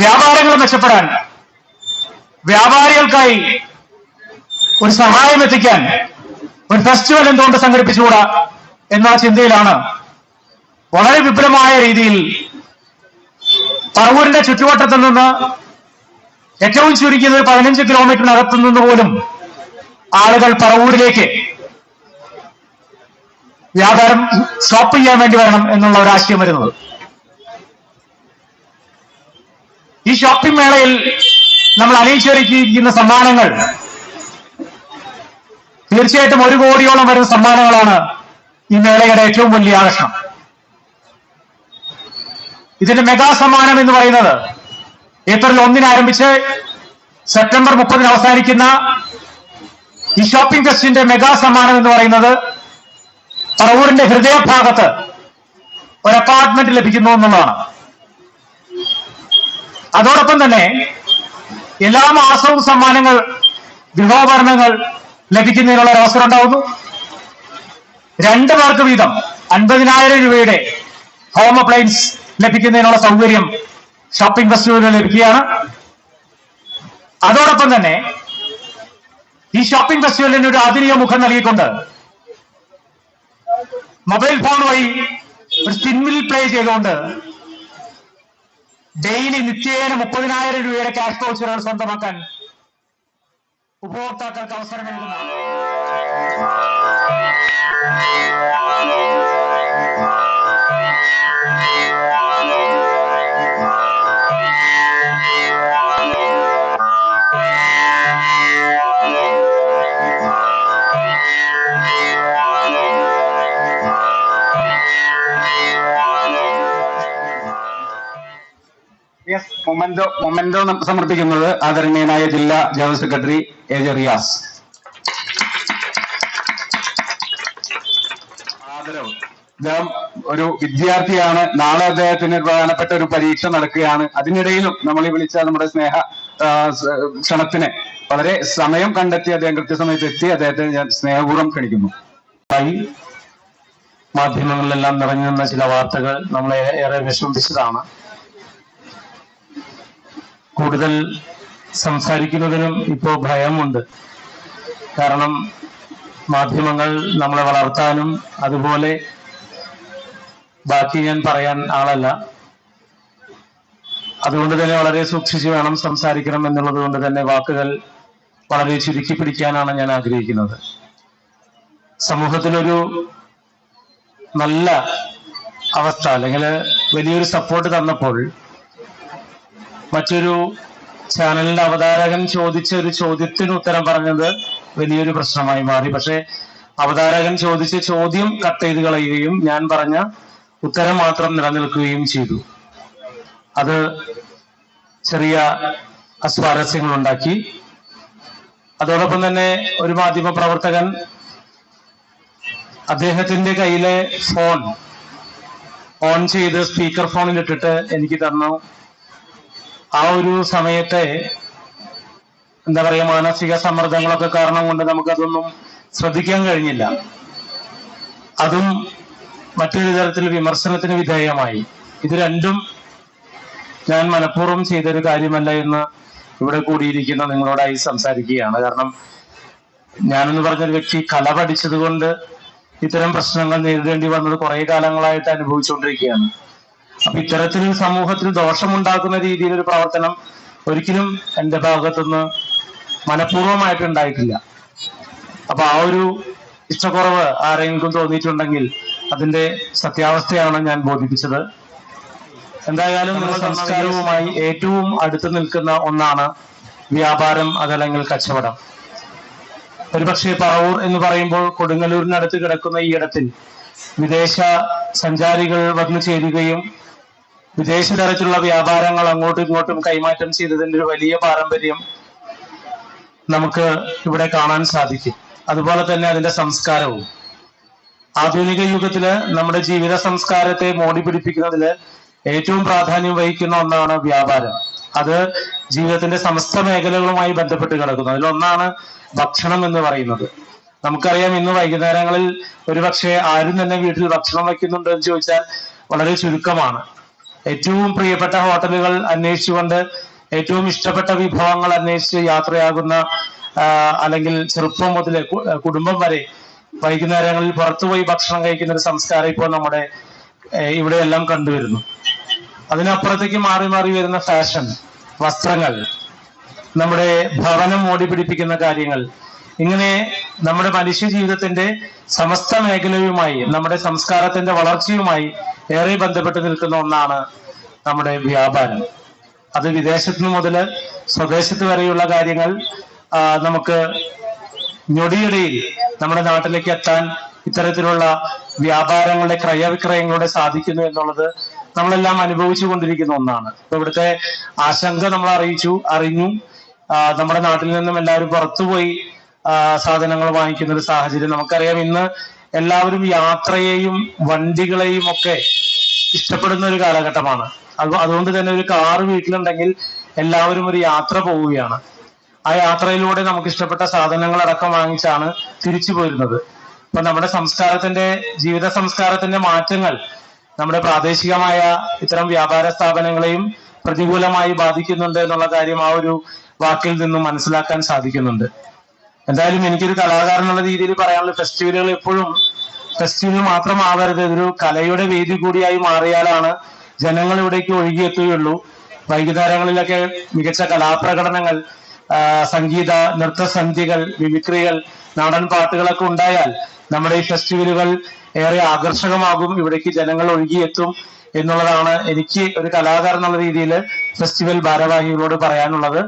വ്യാപാരങ്ങൾ മെച്ചപ്പെടാൻ വ്യാപാരികൾക്കായി ഒരു സഹായം എത്തിക്കാൻ ഒരു ഫെസ്റ്റിവൽ എന്തുകൊണ്ട് സംഘടിപ്പിച്ചുകൂടാ എന്ന ചിന്തയിലാണ് വളരെ വിപുലമായ രീതിയിൽ പറവൂരിന്റെ ചുറ്റുവട്ടത്തിൽ നിന്ന് ഏറ്റവും ചുരുക്കിയത് പതിനഞ്ച് കിലോമീറ്ററിനകത്തു നിന്ന് പോലും ആളുകൾ പറവൂരിലേക്ക് വ്യാപാരം സ്റ്റോപ്പ് ചെയ്യാൻ വേണ്ടി വരണം എന്നുള്ള ഒരു ആശയം വരുന്നത്. ഈ ഷോപ്പിംഗ് മേളയിൽ നമ്മൾ അണിയിച്ചൊരുക്കിയിരിക്കുന്ന സമ്മാനങ്ങൾ തീർച്ചയായിട്ടും ഒരു കോടിയോളം വരുന്ന സമ്മാനങ്ങളാണ് ഈ മേളയുടെ ഏറ്റവും വലിയ ആകർഷണം. ഇതിന്റെ മെഗാ സമ്മാനം എന്ന് പറയുന്നത് ഏപ്രിൽ ഒന്നിന് ആരംഭിച്ച് സെപ്റ്റംബർ മുപ്പതിന് അവസാനിക്കുന്ന ഈ ഷോപ്പിംഗ് ഫെസ്റ്റിന്റെ മെഗാ സമ്മാനം എന്ന് പറയുന്നത് പറവൂരിന്റെ ഹൃദയഭാഗത്ത് ഒരു അപ്പാർട്ട്മെന്റ് ലഭിക്കുന്നു എന്നുള്ളതാണ്. അതോടൊപ്പം തന്നെ എല്ലാ മാസവും സമ്മാനങ്ങൾ ഗൃഹോപകരണങ്ങൾ ലഭിക്കുന്നതിനുള്ള ഒരു അവസരം ഉണ്ടാവുന്നു. രണ്ട് പേർക്ക് വീതം അൻപതിനായിരം രൂപയുടെ ഹോം അപ്ലയൻസ് ലഭിക്കുന്നതിനുള്ള സൗകര്യം ഷോപ്പിംഗ് ഫെസ്റ്റിവലിൽ ലഭിക്കുകയാണ്. അതോടൊപ്പം തന്നെ ഈ ഷോപ്പിംഗ് ഫെസ്റ്റിവലിന് ഒരു ആധുനിക മുഖം നൽകിക്കൊണ്ട് മൊബൈൽ ഫോൺ വഴി ഒരു സ്പിൻമിൽ പ്ലേ ചെയ്തുകൊണ്ട് ഡെയിലി നിത്യേന മുപ്പതിനായിരം രൂപയുടെ ക്യാഷ് വൗച്ചറുകൾ സ്വന്തമാക്കാൻ ഉപഭോക്താക്കൾക്ക് അവസരം നൽകുന്നു മൊമെന്റോ മൊമെന്റോ സമർപ്പിക്കുന്നത് ആദരണീയനായ ജില്ലാ general secretary A J Riyas. ആദരവ്. അദ്ദേഹം ഒരു വിദ്യാർത്ഥിയാണ്. നാളെ അദ്ദേഹത്തിന് പ്രധാനപ്പെട്ട ഒരു പരീക്ഷ നടക്കുകയാണ്. അതിനിടയിലും നമ്മൾ ഈ വിളിച്ച നമ്മുടെ സ്നേഹ ക്ഷണത്തിന് വളരെ സമയം കണ്ടെത്തി അദ്ദേഹം കൃത്യസമയത്ത് എത്തി. അദ്ദേഹത്തെ ഞാൻ സ്നേഹപൂർവം ക്ഷണിക്കുന്നു. മാധ്യമങ്ങളിലെല്ലാം നിറഞ്ഞു നിന്ന ചില വാർത്തകൾ നമ്മളെ ഏറെ വിഷമിപ്പിച്ചതാണ്. കൂടുതൽ സംസാരിക്കുന്നതിനും ഇപ്പോ ഭയമുണ്ട്. കാരണം മാധ്യമങ്ങൾ നമ്മളെ വളർത്താനും അതുപോലെ ബാക്കി ഞാൻ പറയാൻ ആളല്ല. അതുകൊണ്ട് തന്നെ വളരെ സൂക്ഷിച്ച് വേണം സംസാരിക്കണം എന്നുള്ളത് കൊണ്ട് തന്നെ വാക്കുകൾ വളരെ ചുരുക്കി പിടിക്കാനാണ് ഞാൻ ആഗ്രഹിക്കുന്നത്. സമൂഹത്തിലൊരു നല്ല അവസ്ഥ അല്ലെങ്കിൽ വലിയൊരു സപ്പോർട്ട് തന്നപ്പോൾ മറ്റൊരു ചാനലിന്റെ അവതാരകൻ ചോദിച്ച ഒരു ചോദ്യത്തിന് ഉത്തരം പറഞ്ഞത് വലിയൊരു പ്രശ്നമായി മാറി. പക്ഷെ അവതാരകൻ ചോദിച്ച ചോദ്യം കട്ട് ചെയ്ത് കളയുകയും ഞാൻ പറഞ്ഞ ഉത്തരം മാത്രം നിലനിൽക്കുകയും ചെയ്തു. അത് ചെറിയ അസ്വാരസ്യങ്ങൾ ഉണ്ടാക്കി അതോടൊപ്പം തന്നെ ഒരു മാധ്യമ പ്രവർത്തകൻ അദ്ദേഹത്തിന്റെ കയ്യിലെ ഫോൺ ഓൺ ചെയ്ത് സ്പീക്കർ ഫോണിൽ ഇട്ടിട്ട് എനിക്ക് തന്നു. ആ ഒരു സമയത്തെ എന്താ പറയാ മാനസിക സമ്മർദ്ദങ്ങളൊക്കെ കാരണം കൊണ്ട് നമുക്കതൊന്നും ശ്രദ്ധിക്കാൻ കഴിഞ്ഞില്ല. അതും മറ്റൊരു തരത്തിൽ വിമർശനത്തിന് വിധേയമായി. ഇത് രണ്ടും ഞാൻ മനഃപൂർവം ചെയ്തൊരു കാര്യമല്ല എന്ന് ഇവിടെ കൂടിയിരിക്കുന്ന നിങ്ങളോടായി സംസാരിക്കുകയാണ്. കാരണം ഞാനെന്ന് പറഞ്ഞൊരു വ്യക്തി കല പഠിച്ചത് കൊണ്ട് ഇത്തരം പ്രശ്നങ്ങൾ നേരിടേണ്ടി വന്നത് കുറെ കാലങ്ങളായിട്ട് അനുഭവിച്ചുകൊണ്ടിരിക്കുകയാണ്. അപ്പൊ ഇത്തരത്തിൽ സമൂഹത്തിൽ ദോഷമുണ്ടാക്കുന്ന രീതിയിൽ ഒരു പ്രവർത്തനം ഒരിക്കലും എന്റെ ഭാഗത്തുനിന്ന് മനഃപൂർവമായിട്ട് ഉണ്ടായിട്ടില്ല അപ്പൊ ആ ഒരു ഇഷ്ടക്കുറവ് ആരെങ്കിലും തോന്നിയിട്ടുണ്ടെങ്കിൽ അതിന്റെ സത്യാവസ്ഥയാണ് ഞാൻ ബോധിപ്പിച്ചത്. എന്തായാലും നിങ്ങൾ സംസ്കാരവുമായി ഏറ്റവും അടുത്ത് നിൽക്കുന്ന ഒന്നാണ് വ്യാപാരം അതല്ലെങ്കിൽ കച്ചവടം. ഒരുപക്ഷെ പറവൂർ എന്ന് പറയുമ്പോൾ കൊടുങ്ങല്ലൂരിനടുത്ത് കിടക്കുന്ന ഈ ഇടത്തിൽ വിദേശ സഞ്ചാരികൾ വന്നു ചേരുകയും വിദേശ തരത്തിലുള്ള വ്യാപാരങ്ങൾ അങ്ങോട്ടും ഇങ്ങോട്ടും കൈമാറ്റം ചെയ്തതിന്റെ ഒരു വലിയ പാരമ്പര്യം നമുക്ക് ഇവിടെ കാണാൻ സാധിക്കും. അതുപോലെ തന്നെ അതിന്റെ സംസ്കാരവും. ആധുനിക യുഗത്തിൽ നമ്മുടെ ജീവിത സംസ്കാരത്തെ മോടി പിടിപ്പിക്കുന്നതിൽ ഏറ്റവും പ്രാധാന്യം വഹിക്കുന്ന ഒന്നാണ് വ്യാപാരം. അത് ജീവിതത്തിന്റെ സമസ്ത മേഖലകളുമായി ബന്ധപ്പെട്ട് കിടക്കുന്നു. അതിലൊന്നാണ് ഭക്ഷണം എന്ന് പറയുന്നത്. നമുക്കറിയാം ഇന്ന് വൈകുന്നേരങ്ങളിൽ ഒരുപക്ഷെ ആരും തന്നെ വീട്ടിൽ ഭക്ഷണം വയ്ക്കുന്നുണ്ടോ എന്ന് ചോദിച്ചാൽ വളരെ ചുരുക്കമാണ്. ഏറ്റവും പ്രിയപ്പെട്ട ഹോട്ടലുകൾ അന്വേഷിച്ചുകൊണ്ട് ഏറ്റവും ഇഷ്ടപ്പെട്ട വിഭവങ്ങൾ അന്വേഷിച്ച് യാത്രയാകുന്ന അല്ലെങ്കിൽ ചെറുപ്പം മുതൽ കുടുംബം വരെ വൈകുന്നേരങ്ങളിൽ പുറത്തുപോയി ഭക്ഷണം കഴിക്കുന്ന ഒരു സംസ്കാരം ഇപ്പോൾ നമ്മുടെ ഇവിടെയെല്ലാം കണ്ടുവരുന്നു. അതിനപ്പുറത്തേക്ക് മാറി മാറി വരുന്ന ഫാഷൻ വസ്ത്രങ്ങൾ നമ്മുടെ ഭവനം ഓടി പിടിപ്പിക്കുന്ന കാര്യങ്ങൾ ഇങ്ങനെ നമ്മുടെ മനുഷ്യ ജീവിതത്തിന്റെ സമസ്ത മേഖലയുമായി നമ്മുടെ സംസ്കാരത്തിന്റെ വളർച്ചയുമായി ഏറെ ബന്ധപ്പെട്ട് നിൽക്കുന്ന ഒന്നാണ് നമ്മുടെ വ്യാപാരം. അത് വിദേശത്ത് മുതൽ സ്വദേശത്ത് വരെയുള്ള കാര്യങ്ങൾ നമുക്ക് ഞൊടിയിടയിൽ നമ്മുടെ നാട്ടിലേക്ക് എത്താൻ ഇത്തരത്തിലുള്ള വ്യാപാരങ്ങളുടെ ക്രയവിക്രയങ്ങളുടെ സാധിക്കുന്നു എന്നുള്ളത് നമ്മളെല്ലാം അനുഭവിച്ചു കൊണ്ടിരിക്കുന്ന ഒന്നാണ്. ഇപ്പൊ ഇവിടുത്തെ ആശങ്ക നമ്മൾ അറിയിച്ചു അറിഞ്ഞു നമ്മുടെ നാട്ടിൽ നിന്നും എല്ലാവരും പുറത്തുപോയി സാധനങ്ങൾ വാങ്ങിക്കുന്ന ഒരു സാഹചര്യം നമുക്കറിയാം. ഇന്ന് എല്ലാവരും യാത്രയെയും വണ്ടികളെയും ഒക്കെ ഇഷ്ടപ്പെടുന്ന ഒരു കാലഘട്ടമാണ്. അത് അതുകൊണ്ട് തന്നെ ഒരു കാറ് വീട്ടിലുണ്ടെങ്കിൽ എല്ലാവരും ഒരു യാത്ര പോവുകയാണ്. ആ യാത്രയിലൂടെ നമുക്ക് ഇഷ്ടപ്പെട്ട സാധനങ്ങൾ അടക്കം വാങ്ങിച്ചാണ് തിരിച്ചു പോരുന്നത്. അപ്പൊ നമ്മുടെ സംസ്കാരത്തിന്റെ ജീവിത സംസ്കാരത്തിന്റെ മാറ്റങ്ങൾ നമ്മുടെ പ്രാദേശികമായ ഇത്തരം വ്യാപാര സ്ഥാപനങ്ങളെയും പ്രതികൂലമായി ബാധിക്കുന്നുണ്ട് എന്നുള്ള കാര്യം ആ ഒരു വാക്കിൽ നിന്നും മനസ്സിലാക്കാൻ സാധിക്കുന്നുണ്ട്. എന്തായാലും എനിക്കൊരു കലാകാരൻ എന്നുള്ള രീതിയിൽ പറയാനുള്ള ഫെസ്റ്റിവലുകൾ എപ്പോഴും ഫെസ്റ്റിവൽ മാത്രം മാത്രമാവരുത്. ഇതൊരു കലയുടെ വേദി കൂടിയായി മാറിയാലാണ് ജനങ്ങൾ ഇവിടേക്ക് ഒഴുകിയെത്തുകയുള്ളൂ. വൈകുന്നേരങ്ങളിലൊക്കെ മികച്ച കലാപ്രകടനങ്ങൾ സംഗീത നൃത്തസന്ധ്യകൾ മിമിക്രികൾ നാടൻ പാട്ടുകളൊക്കെ ഉണ്ടായാൽ നമ്മുടെ ഈ ഫെസ്റ്റിവലുകൾ ഏറെ ആകർഷകമാകും. ഇവിടേക്ക് ജനങ്ങൾ ഒഴുകിയെത്തും എന്നുള്ളതാണ് എനിക്ക് ഒരു കലാകാരൻ എന്നുള്ള രീതിയിൽ ഫെസ്റ്റിവൽ ഭാരവാഹികളോട് പറയാനുള്ളത്.